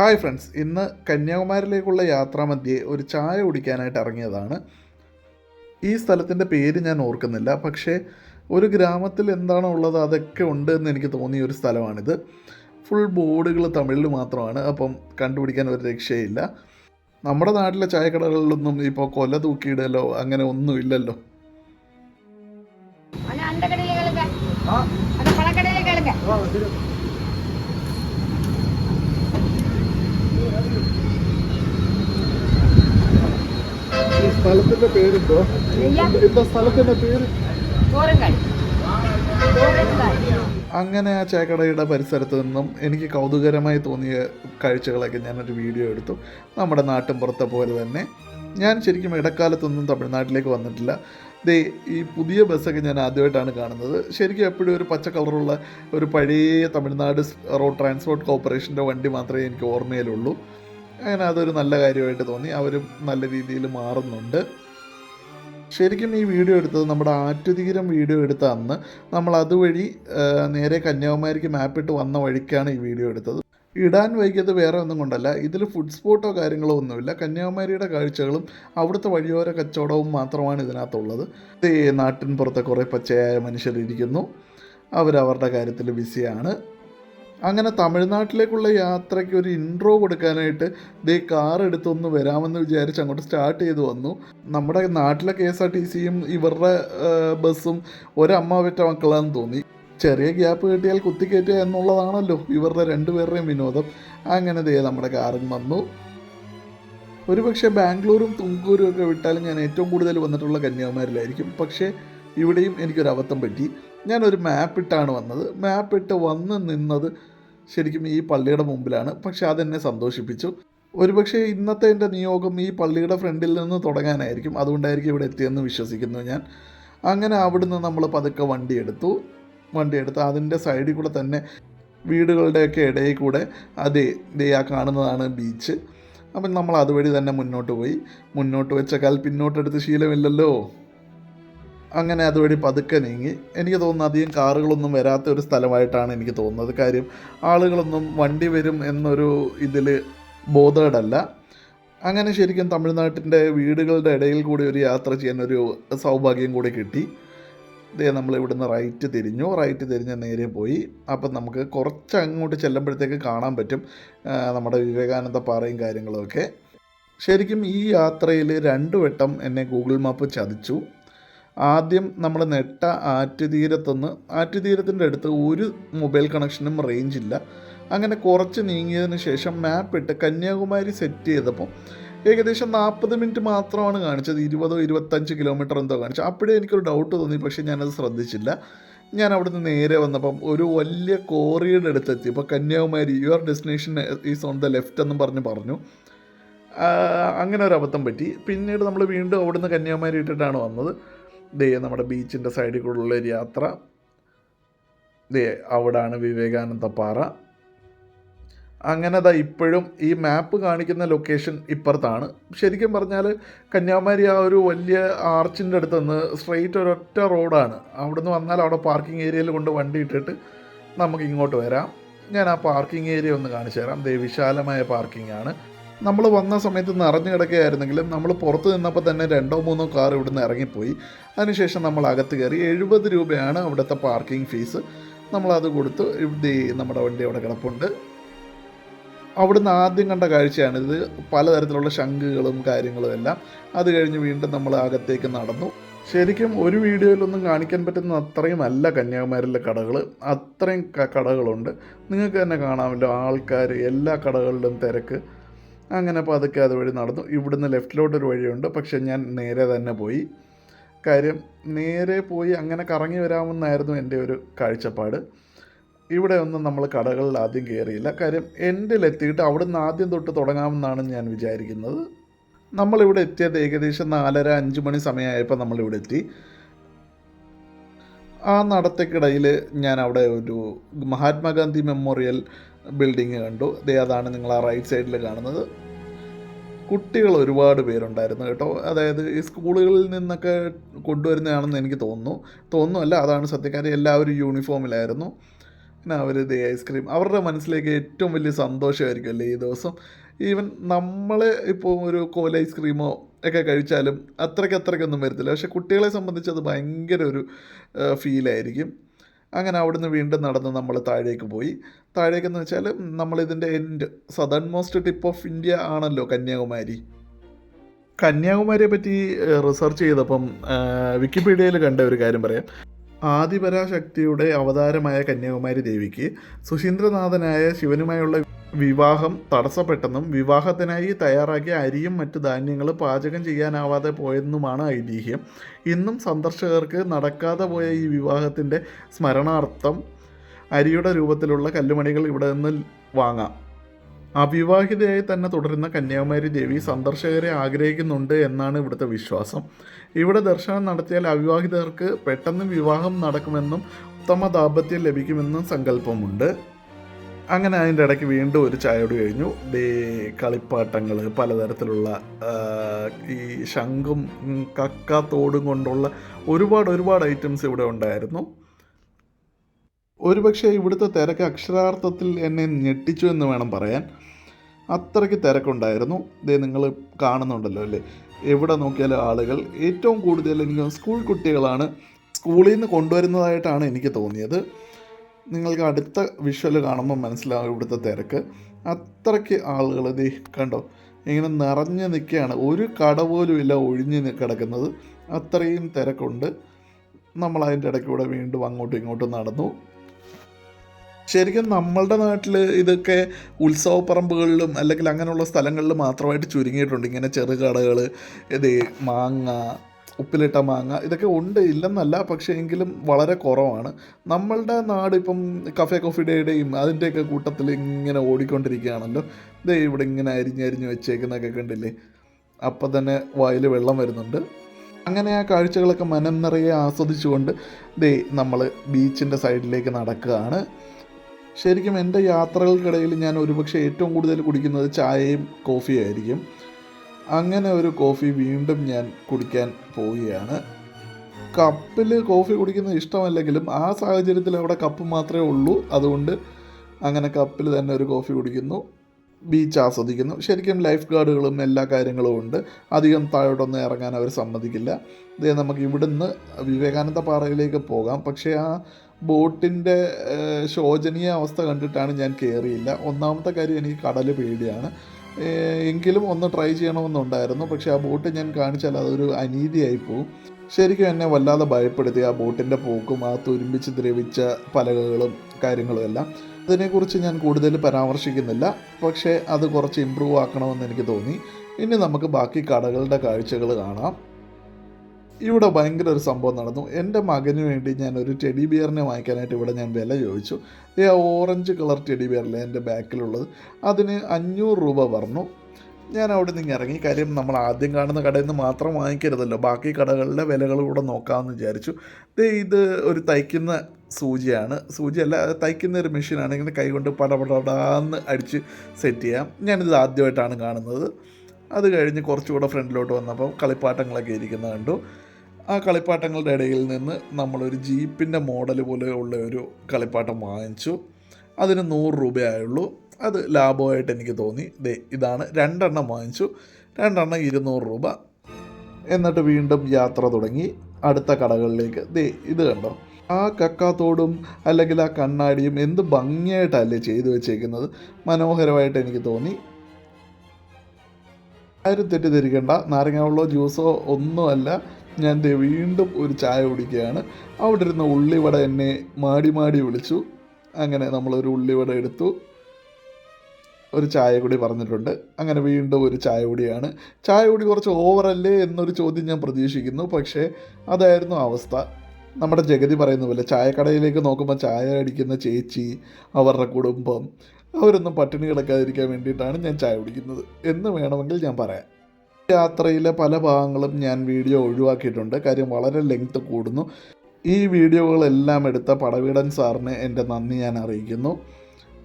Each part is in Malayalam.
ഹായ് ഫ്രണ്ട്സ് ഇന്ന് കന്യാകുമാരിയിലേക്കുള്ള യാത്രാമധ്യേ ഒരു ചായ കുടിക്കാനായിട്ട് ഇറങ്ങിയതാണ്. ഈ സ്ഥലത്തിന്റെ പേര് ഞാൻ ഓർക്കുന്നില്ല പക്ഷേ ഒരു ഗ്രാമത്തിൽ എന്താണോ ഉള്ളത് അതൊക്കെ ഉണ്ട് എന്ന് എനിക്ക് തോന്നിയ ഒരു സ്ഥലമാണിത്. ഫുൾ ബോർഡുകൾ തമിഴിൽ മാത്രമാണ് അപ്പം കണ്ടുപിടിക്കാൻ ഒരു രക്ഷയില്ല. നമ്മുടെ നാട്ടിലെ ചായക്കടകളിലൊന്നും ഇപ്പോൾ കൊല തൂക്കിയിടലോ അങ്ങനെ ഒന്നും ഇല്ലല്ലോ. ஆனா സ്ഥലത്തിന്റെ പേരുണ്ടോ എന്താ സ്ഥലത്തിന്റെ പേര്? അങ്ങനെ ആ ചായക്കടയുടെ പരിസരത്ത് നിന്നും എനിക്ക് കൗതുകരമായി തോന്നിയ കാഴ്ചകളൊക്കെ ഞാനൊരു വീഡിയോ എടുത്തു. നമ്മുടെ നാട്ടും പുറത്തെ പോലെ തന്നെ. ഞാൻ ശരിക്കും ഇടക്കാലത്തൊന്നും തമിഴ്നാട്ടിലേക്ക് വന്നിട്ടില്ല. ദേ ഈ പുതിയ ബസ്സൊക്കെ ഞാൻ ആദ്യമായിട്ടാണ് കാണുന്നത്. ശരിക്കും എപ്പോഴും ഒരു പച്ച കളറുള്ള ഒരു പഴയ തമിഴ്നാട് റോഡ് ട്രാൻസ്പോർട്ട് കോർപ്പറേഷന്റെ വണ്ടി മാത്രമേ എനിക്ക് ഓർമ്മയിലുള്ളൂ. അങ്ങനെ അതൊരു നല്ല കാര്യമായിട്ട് തോന്നി. അവരും നല്ല രീതിയിൽ മാറുന്നുണ്ട്. ശരിക്കും ഈ വീഡിയോ എടുത്തത് നമ്മുടെ ആറ്റുതീരം വീഡിയോ എടുത്ത അന്ന് നമ്മൾ അതുവഴി നേരെ കന്യാകുമാരിക്ക് മാപ്പിട്ട് വന്ന വഴിക്കാണ് ഈ വീഡിയോ എടുത്തത്. ഇടാൻ വൈകിയത് വേറെ ഒന്നും കൊണ്ടല്ല. ഇതിൽ ഫുഡ് സ്പോട്ടോ കാര്യങ്ങളോ ഒന്നുമില്ല. കന്യാകുമാരിയുടെ കാഴ്ചകളും അവിടുത്തെ വഴിയോര കച്ചവടവും മാത്രമാണ് ഇതിനകത്തുള്ളത്. നാട്ടിൻ പുറത്തെ കുറേ പച്ചയായ മനുഷ്യരിരിക്കുന്നു. അവരവരുടെ കാര്യത്തിൽ ബിസിയാണ് അങ്ങനെ തമിഴ്നാട്ടിലേക്കുള്ള യാത്രയ്ക്ക് ഒരു ഇൻട്രോ കൊടുക്കാനായിട്ട് ദേ കാർ എടുത്തൊന്ന് വരാമെന്ന് വിചാരിച്ച് അങ്ങോട്ട് സ്റ്റാർട്ട് ചെയ്ത് വന്നു. നമ്മുടെ നാട്ടിലെ കെ എസ് ആർ ടി സിയും ഇവരുടെ ബസ്സും ഒരമ്മ പെറ്റ മക്കളാന്ന് തോന്നി. ചെറിയ ഗ്യാപ്പ് കിട്ടിയാൽ കുത്തിക്കയറ്റുക എന്നുള്ളതാണല്ലോ ഇവരുടെ രണ്ടുപേരുടെയും വിനോദം. അങ്ങനെ ദേ നമ്മുടെ കാറും വന്നു. ഒരുപക്ഷെ ബാംഗ്ലൂരും തുങ്കൂരും ഒക്കെ വിട്ടാലും ഞാൻ ഏറ്റവും കൂടുതൽ വന്നിട്ടുള്ള കന്യാകുമാരിലായിരിക്കും പക്ഷേ ഇവിടെയും എനിക്കൊരു അബദ്ധം പറ്റി. ഞാനൊരു മാപ്പിട്ടാണ് വന്നത്. മാപ്പിട്ട് വന്ന് നിന്നത് ശരിക്കും ഈ പള്ളിയുടെ മുമ്പിലാണ്. പക്ഷെ അതെന്നെ സന്തോഷിപ്പിച്ചു. ഒരുപക്ഷെ ഇന്നത്തെ എന്റെ നിയോഗം ഈ പള്ളിയുടെ ഫ്രണ്ടിൽ നിന്ന് തുടങ്ങാനായിരിക്കും. അതുകൊണ്ടായിരിക്കും ഇവിടെ എത്തിയെന്ന് വിശ്വസിക്കുന്നു ഞാൻ. അങ്ങനെ അവിടുന്ന് നമ്മൾ പതുക്കെ വണ്ടി എടുത്തു. വണ്ടി അതിന്റെ സൈഡിൽ കൂടെ തന്നെ വീടുകളുടെയൊക്കെ ഇടയിൽ കൂടെ അതെ ദേ ആ കാണുന്നതാണ് ബീച്ച്. അപ്പം നമ്മൾ അതുവഴി തന്നെ മുന്നോട്ട് പോയി. മുന്നോട്ട് വെച്ച കാൽ പിന്നോട്ടെടുത്ത് ശീലമില്ലല്ലോ. അങ്ങനെ അതുവഴി പതുക്കെ നീങ്ങി. എനിക്ക് തോന്നുന്നു അധികം കാറുകളൊന്നും വരാത്ത ഒരു സ്ഥലമായിട്ടാണ് എനിക്ക് തോന്നുന്നത്. കാര്യം ആളുകളൊന്നും വണ്ടി വരും എന്നൊരു ഇതിൽ ബോധേഡല്ല അങ്ങനെ ശരിക്കും തമിഴ്നാട്ടിന്റെ വീടുകളുടെ ഇടയിൽ കൂടി ഒരു യാത്ര ചെയ്യാൻ ഒരു സൗഭാഗ്യം കൂടി കിട്ടി. ഇതേ നമ്മൾ ഇവിടുന്ന് റൈറ്റ് തിരിഞ്ഞു. റൈറ്റ് തിരിഞ്ഞ് നേരെ പോയി. അപ്പം നമുക്ക് കുറച്ച് അങ്ങോട്ട് ചെല്ലുമ്പോഴത്തേക്ക് കാണാൻ പറ്റും നമ്മുടെ വിവേകാനന്ദ പാറയും കാര്യങ്ങളുമൊക്കെ ശരിക്കും ഈ യാത്രയിൽ രണ്ടു വട്ടം എന്നെ ഗൂഗിൾ മാപ്പ് ചതിച്ചു. ആദ്യം നമ്മൾ നെട്ട ആറ്റുതീരത്തുനിന്ന് ആറ്റുതീരത്തിന്റെ അടുത്ത് ഒരു മൊബൈൽ കണക്ഷനും റേഞ്ച് ഇല്ല. അങ്ങനെ കുറച്ച് നീങ്ങിയതിന് ശേഷം മാപ്പ് ഇട്ട് കന്യാകുമാരി സെറ്റ് ചെയ്തപ്പോൾ ഏകദേശം നാൽപ്പത് മിനിറ്റ് മാത്രമാണ് കാണിച്ചത്. ഇരുപതോ ഇരുപത്തഞ്ച് കിലോമീറ്റർ എന്തോ കാണിച്ചു അപ്പോഴേ എനിക്കൊരു ഡൗട്ട് തോന്നി പക്ഷേ ഞാനത് ശ്രദ്ധിച്ചില്ല. ഞാൻ അവിടുന്ന് നേരെ വന്നപ്പം ഒരു വലിയ കോറിയുടെ അടുത്തെത്തി. ഇപ്പോൾ Kanyakumari your destination is on the left എന്നും പറഞ്ഞ് പറഞ്ഞു. അങ്ങനെ ഒരു അബദ്ധം പറ്റി. പിന്നീട് നമ്മൾ വീണ്ടും അവിടുന്ന് കന്യാകുമാരി ഇട്ടിട്ടാണ് വന്നത്. ദേ നമ്മുടെ ബീച്ചിന്റെ സൈഡിൽ കൂടെയുള്ള ഒരു യാത്ര. ദേ അവിടാണ് വിവേകാനന്ദ പാറ. അങ്ങനെ ദാ ഇപ്പോഴും ഈ മാപ്പ് കാണിക്കുന്ന ലൊക്കേഷൻ ഇപ്പുറത്താണ്. ശരിക്കും പറഞ്ഞാൽ കന്യാകുമാരി ആ ഒരു വലിയ ആർച്ചിന്റെ അടുത്ത് നിന്ന് സ്ട്രെയിറ്റ് ഒരൊറ്റ റോഡാണ്. അവിടുന്ന് വന്നാൽ അവിടെ പാർക്കിംഗ് ഏരിയയിൽ കൊണ്ട് വണ്ടി ഇട്ടിട്ട് നമുക്ക് ഇങ്ങോട്ട് വരാം. ഞാൻ ആ പാർക്കിംഗ് ഏരിയ ഒന്ന് കാണിച്ചു തരാം. ദേ വിശാലമായ പാർക്കിംഗ് ആണ്. നമ്മൾ വന്ന സമയത്ത് നിറഞ്ഞു കിടക്കുകയായിരുന്നെങ്കിലും നമ്മൾ പുറത്ത് നിന്നപ്പോൾ തന്നെ രണ്ടോ മൂന്നോ കാർ ഇവിടുന്ന് ഇറങ്ങിപ്പോയി. അതിനുശേഷം നമ്മൾ അകത്ത് കയറി എഴുപത് രൂപയാണ് അവിടുത്തെ പാർക്കിംഗ് ഫീസ് നമ്മളത് കൊടുത്ത്. ഇവിടെ നമ്മുടെ വണ്ടി അവിടെ കിടപ്പുണ്ട്. അവിടുന്ന് ആദ്യം കണ്ട കാഴ്ചയാണിത് പലതരത്തിലുള്ള ശംഖുകളും കാര്യങ്ങളും എല്ലാം. അത് കഴിഞ്ഞ് വീണ്ടും നമ്മൾ അകത്തേക്ക് നടന്നു. ശരിക്കും ഒരു വീഡിയോയിലൊന്നും കാണിക്കാൻ പറ്റുന്ന അത്രയും അല്ല കന്യാകുമാരിയിലെ കടകൾ. അത്രയും കടകളുണ്ട്. നിങ്ങൾക്ക് തന്നെ കാണാമല്ലോ ആൾക്കാർ എല്ലാ കടകളിലും തിരക്ക്. അങ്ങനെ പതുക്കെ അതുവഴി നടന്നു. ഇവിടുന്ന് ലെഫ്റ്റിലോട്ടൊരു വഴിയുണ്ട്. പക്ഷെ ഞാൻ നേരെ തന്നെ പോയി. കാര്യം നേരെ പോയി അങ്ങനെ കറങ്ങി വരാമെന്നായിരുന്നു എന്റെ ഒരു കാഴ്ചപ്പാട്. ഇവിടെ ഒന്നും നമ്മൾ കടകളിൽ ആദ്യം കയറിയില്ല. കാര്യം എന്റെ എന്റെലെത്തിയിട്ട് അവിടുന്ന് ആദ്യം തൊട്ട് തുടങ്ങാമെന്നാണ് ഞാൻ വിചാരിക്കുന്നത്. നമ്മളിവിടെ എത്തിയത് ഏകദേശം നാലര അഞ്ച് മണി സമയമായപ്പോൾ നമ്മളിവിടെ എത്തി. ആ നടത്തക്കിടയിൽ ഞാൻ അവിടെ ഒരു മഹാത്മാഗാന്ധി മെമ്മോറിയൽ ബിൽഡിങ് കണ്ടു. ദേ അതാണ് നിങ്ങൾ ആ റൈറ്റ് സൈഡിൽ കാണുന്നത്. കുട്ടികൾ ഒരുപാട് പേരുണ്ടായിരുന്നു കേട്ടോ. അതായത് ഈ സ്കൂളുകളിൽ നിന്നൊക്കെ കൊണ്ടുവരുന്നതാണെന്ന് എനിക്ക് തോന്നുന്നു. തോന്നുമല്ല അതാണ് സത്യക്കാരി എല്ലാവരും യൂണിഫോമിലായിരുന്നു പിന്നെ അവർ ഇത് ഐസ്ക്രീം അവരുടെ മനസ്സിലേക്ക് ഏറ്റവും വലിയ സന്തോഷമായിരിക്കുമല്ലേ ഈ ദിവസം? ഈവൻ നമ്മൾ ഇപ്പോൾ ഒരു കോല ഐസ്ക്രീമോ ഒക്കെ കഴിച്ചാലും അത്രയ്ക്ക് അത്രയ്ക്കൊന്നും വരത്തില്ല. പക്ഷെ കുട്ടികളെ സംബന്ധിച്ച് അത് ഭയങ്കര ഒരു ഫീലായിരിക്കും അങ്ങനെ അവിടുന്ന് വീണ്ടും നടന്ന് നമ്മൾ താഴേക്ക് പോയി. താഴേക്കെന്ന് വെച്ചാൽ നമ്മളിതിന്റെ end southernmost tip of India ആണല്ലോ കന്യാകുമാരി. കന്യാകുമാരിയെ പറ്റി റിസർച്ച് ചെയ്തപ്പം വിക്കിപീഡിയയിൽ കണ്ട ഒരു കാര്യം പറയാം. ആദിപരാശക്തിയുടെ അവതാരമായ കന്യാകുമാരി ദേവിക്ക് സുശീന്ദ്രനാഥനായ ശിവനുമായുള്ള വിവാഹം തടസ്സപ്പെട്ടെന്നും വിവാഹത്തിനായി തയ്യാറാക്കിയ അരിയും മറ്റ് ധാന്യങ്ങളും പാചകം ചെയ്യാനാവാതെ പോയെന്നുമാണ് ഐതിഹ്യം. ഇന്നും സന്ദർശകർക്ക് നടക്കാതെ പോയ ഈ വിവാഹത്തിന്റെ സ്മരണാർത്ഥം അരിയുടെ രൂപത്തിലുള്ള കല്ലുമണികൾ ഇവിടെ നിന്ന് വാങ്ങാം. അവിവാഹിതയായി തന്നെ തുടരുന്ന കന്യാകുമാരി ദേവി സന്ദർശകരെ ആഗ്രഹിക്കുന്നുണ്ട് എന്നാണ് ഇവിടുത്തെ വിശ്വാസം. ഇവിടെ ദർശനം നടത്തിയാൽ അവിവാഹിതർക്ക് പെട്ടെന്ന് വിവാഹം നടക്കുമെന്നും ഉത്തമ ദാമ്പത്യം ലഭിക്കുമെന്നും സങ്കല്പമുണ്ട്. അങ്ങനെ അതിന്റെ ഇടയ്ക്ക് വീണ്ടും ഒരു ചായയോട് കഴിഞ്ഞു. ദേ കളിപ്പാട്ടങ്ങൾ പലതരത്തിലുള്ള ഈ ശംഖും കക്കാത്തോടും കക്ക തോടും കൊണ്ടുള്ള ഒരുപാട് ഒരുപാട് ഐറ്റംസ് ഇവിടെ ഉണ്ടായിരുന്നു. ഒരുപക്ഷെ ഇവിടുത്തെ തിരക്ക് അക്ഷരാർത്ഥത്തിൽ എന്നെ ഞെട്ടിച്ചു എന്ന് വേണം പറയാൻ. അത്രയ്ക്ക് തിരക്കുണ്ടായിരുന്നു. ഇതേ നിങ്ങൾ കാണുന്നുണ്ടല്ലോ അല്ലേ? എവിടെ നോക്കിയാലും ആളുകൾ ഏറ്റവും കൂടുതൽ എനിക്ക് സ്കൂൾ കുട്ടികളാണ് സ്കൂളിൽ നിന്ന് കൊണ്ടുവരുന്നതായിട്ടാണ് എനിക്ക് തോന്നിയത്. നിങ്ങൾക്ക് അടുത്ത വിഷ്വൽ കാണുമ്പോൾ മനസ്സിലാകും ഇവിടുത്തെ തിരക്ക്. അത്രയ്ക്ക് ആളുകൾ ദേ കണ്ടോ ഇങ്ങനെ നിറഞ്ഞു നിൽക്കുകയാണ്. ഒരു കട പോലും ഇല്ല ഒഴിഞ്ഞ് കിടക്കുന്നത്. അത്രയും തിരക്കുണ്ട്. നമ്മൾ അതിന്റെ ഇടയ്ക്കൂടെ വീണ്ടും അങ്ങോട്ടും ഇങ്ങോട്ടും നടന്നു. ശരിക്കും നമ്മളുടെ നാട്ടിൽ ഇതൊക്കെ ഉത്സവപ്പറമ്പുകളിലും അല്ലെങ്കിൽ അങ്ങനെയുള്ള സ്ഥലങ്ങളിൽ മാത്രമായിട്ട് ചുരുങ്ങിയിട്ടുണ്ട്. ഇങ്ങനെ ചെറുകടകൾ ഇത് മാങ്ങ ഉപ്പിലിട്ട മാങ്ങ ഇതൊക്കെ ഉണ്ട് ഇല്ലെന്നല്ല പക്ഷേ എങ്കിലും വളരെ കുറവാണ്. നമ്മളുടെ നാട് ഇപ്പം കഫേ കോഫി ഡേയുടെയും അതിന്റെയൊക്കെ കൂട്ടത്തിൽ ഇങ്ങനെ ഓടിക്കൊണ്ടിരിക്കുകയാണല്ലോ. ദേ ഇവിടെ ഇങ്ങനെ അരിഞ്ഞരിഞ്ഞ് വെച്ചേക്കുന്നതൊക്കെ കണ്ടില്ലേ? അപ്പം തന്നെ വായിൽ വെള്ളം വരുന്നുണ്ട്. അങ്ങനെ ആ കാഴ്ചകളൊക്കെ മനം നിറയെ ആസ്വദിച്ചുകൊണ്ട് ദേ നമ്മൾ ബീച്ചിന്റെ സൈഡിലേക്ക് നടക്കുകയാണ്. ശരിക്കും എന്റെ യാത്രകൾക്കിടയിൽ ഞാൻ ഒരുപക്ഷെ ഏറ്റവും കൂടുതൽ കുടിക്കുന്നത് ചായയും കോഫിയും ആയിരിക്കും അങ്ങനെ ഒരു കോഫി വീണ്ടും ഞാൻ കുടിക്കാൻ പോവുകയാണ്. കപ്പിൽ കോഫി കുടിക്കുന്നത് ഇഷ്ടമല്ലെങ്കിലും ആ സാഹചര്യത്തിൽ അവിടെ കപ്പ് മാത്രമേ ഉള്ളൂ. അതുകൊണ്ട് അങ്ങനെ കപ്പിൽ തന്നെ ഒരു കോഫി കുടിക്കുന്നു. ബീച്ച് ആസ്വദിക്കുന്നു. ശരിക്കും ലൈഫ് ഗാർഡുകളും എല്ലാ കാര്യങ്ങളും ഉണ്ട്. അധികം താഴോട്ടൊന്നും ഇറങ്ങാൻ അവർ സമ്മതിക്കില്ല. ഇതേ നമുക്ക് ഇവിടുന്ന് വിവേകാനന്ദ പാറയിലേക്ക് പോകാം. പക്ഷേ ആ ബോട്ടിന്റെ ശോചനീയ അവസ്ഥ കണ്ടിട്ടാണ് ഞാൻ കയറിയില്ല ഒന്നാമത്തെ കാര്യം എനിക്ക് കടൽ പേടിയാണ്. എങ്കിലും ഒന്ന് ട്രൈ ചെയ്യണമെന്നുണ്ടായിരുന്നു. പക്ഷേ ആ ബോട്ട് ഞാൻ കാണിച്ചാൽ അതൊരു അനീതിയായി പോവും. ശരിക്കും എന്നെ വല്ലാതെ ഭയപ്പെടുത്തി ആ ബോട്ടിന്റെ പോക്കും ആ തുരുമ്പിച്ച് ദ്രവിച്ച പലകകളും കാര്യങ്ങളും എല്ലാം. അതിനെക്കുറിച്ച് ഞാൻ കൂടുതൽ പരാമർശിക്കുന്നില്ല. പക്ഷേ അത് കുറച്ച് ഇമ്പ്രൂവ് ആക്കണമെന്ന് എനിക്ക് തോന്നി. ഇനി നമുക്ക് ബാക്കി കടകളുടെ കാഴ്ചകൾ കാണാം. ഇവിടെ ഭയങ്കര ഒരു സംഭവം നടന്നു. എന്റെ മകന് വേണ്ടി ഞാൻ ഒരു ടെഡി ബിയറിനെ വാങ്ങിക്കാനായിട്ട് ഇവിടെ ഞാൻ വില ചോദിച്ചു. ഈ ഓറഞ്ച് കളർ ടെഡി ബിയറല്ലേ എന്റെ ബാക്കിലുള്ളത്. അതിന് അഞ്ഞൂറ് രൂപ പറഞ്ഞു. ഞാൻ അവിടെ നിന്ന് ഇറങ്ങി. കാര്യം നമ്മൾ ആദ്യം കാണുന്ന കടയിൽ നിന്ന് മാത്രം വാങ്ങിക്കരുതല്ലോ. ബാക്കി കടകളിലെ വിലകൾ കൂടെ നോക്കാമെന്ന് വിചാരിച്ചു. ഇത് ഒരു തയ്ക്കുന്ന സൂചിയാണ്. സൂചിയല്ല തയ്ക്കുന്ന ഒരു മെഷീനാണ്. ഇങ്ങനെ കൈകൊണ്ട് പടപടാന്ന് അടിച്ച് സെറ്റ് ചെയ്യാം. ഞാനിത് ആദ്യമായിട്ടാണ് കാണുന്നത്. അത് കഴിഞ്ഞ് കുറച്ചുകൂടെ ഫ്രണ്ടിലോട്ട് വന്നപ്പോൾ കളിപ്പാട്ടങ്ങളൊക്കെ ഇരിക്കുന്നത് കണ്ടു. ആ കളിപ്പാട്ടങ്ങളുടെ ഇടയിൽ നിന്ന് നമ്മളൊരു ജീപ്പിന്റെ മോഡൽ പോലെ ഉള്ള ഒരു കളിപ്പാട്ടം വാങ്ങിച്ചു. അതിന് നൂറ് രൂപയായുള്ളൂ. അത് ലാഭമായിട്ട് എനിക്ക് തോന്നി. ദേ ഇതാണ് രണ്ടെണ്ണം വാങ്ങിച്ചു. രണ്ടെണ്ണം ഇരുന്നൂറ് രൂപ. എന്നിട്ട് വീണ്ടും യാത്ര തുടങ്ങി. അടുത്ത കടകളിലേക്ക്. ദേ ഇത് കണ്ടോ? ആ കക്കാത്തോടും അല്ലെങ്കിൽ ആ കണ്ണാടിയും എന്ത് ഭംഗിയായിട്ടല്ലേ ചെയ്തു വെച്ചേക്കുന്നത്. മനോഹരമായിട്ട് എനിക്ക് തോന്നി. ആരും തെറ്റിദ്ധരിക്കേണ്ട. നാരങ്ങാവെള്ളോ ജ്യൂസോ ഒന്നുമല്ല. ഞാൻ ദേ വീണ്ടും ഒരു ചായ കുടിക്കുകയാണ്. അവിടെ ഇരുന്ന ഉള്ളിവട എന്നെ മാടി മാടി വിളിച്ചു. അങ്ങനെ നമ്മളൊരു ഉള്ളിവട എടുത്തു. ഒരു ചായ കൂടി പറഞ്ഞിട്ടുണ്ട്. അങ്ങനെ വീണ്ടും ഒരു ചായ കൂടിയാണ്. ചായ കൂടി കുറച്ച് ഓവറല്ലേ എന്നൊരു ചോദ്യം ഞാൻ പ്രതീക്ഷിക്കുന്നു. പക്ഷേ അതായിരുന്നു അവസ്ഥ. നമ്മുടെ ജഗതി പറയുന്ന പോലെ ചായക്കടയിലേക്ക് നോക്കുമ്പോൾ ചായ അടിക്കുന്ന ചേച്ചി അവരുടെ കുടുംബം അവരൊന്നും പട്ടിണി കിടക്കാതിരിക്കാൻ വേണ്ടിയിട്ടാണ് ഞാൻ ചായ കുടിക്കുന്നത്. എന്ന് വേണമെങ്കിൽ ഞാൻ പറയാം. യാത്രയിലെ പല ഭാഗങ്ങളും ഞാൻ വീഡിയോ ഒഴിവാക്കിയിട്ടുണ്ട്. കാര്യം വളരെ ലെങ്ത് കൂടുന്നു. ഈ വീഡിയോകളെല്ലാം എടുത്ത പടവീടൻ സാറിന് എന്റെ നന്ദി ഞാൻ അറിയിക്കുന്നു.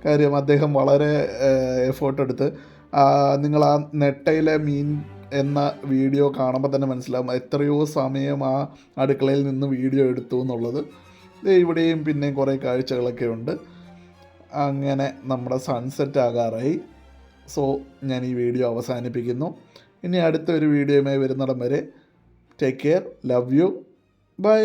കാര്യം അദ്ദേഹം വളരെ എഫേർട്ട് എടുത്ത് നിങ്ങൾ ആ നെട്ടയിലെ മീൻ എന്ന വീഡിയോ കാണുമ്പോൾ തന്നെ മനസ്സിലാവും എത്രയോ സമയം ആ അടുക്കളയിൽ നിന്ന് വീഡിയോ എടുത്തു എന്നുള്ളത്. ഇവിടെയും പിന്നെയും കുറേ കാഴ്ചകളൊക്കെ ഉണ്ട്. അങ്ങനെ നമ്മുടെ സൺസെറ്റ് ആകാറായി. സോ ഞാൻ ഈ വീഡിയോ അവസാനിപ്പിക്കുന്നു. ഇനി അടുത്ത ഒരു വീഡിയോയുമായി വരുന്നിടം വരെ take care love you bye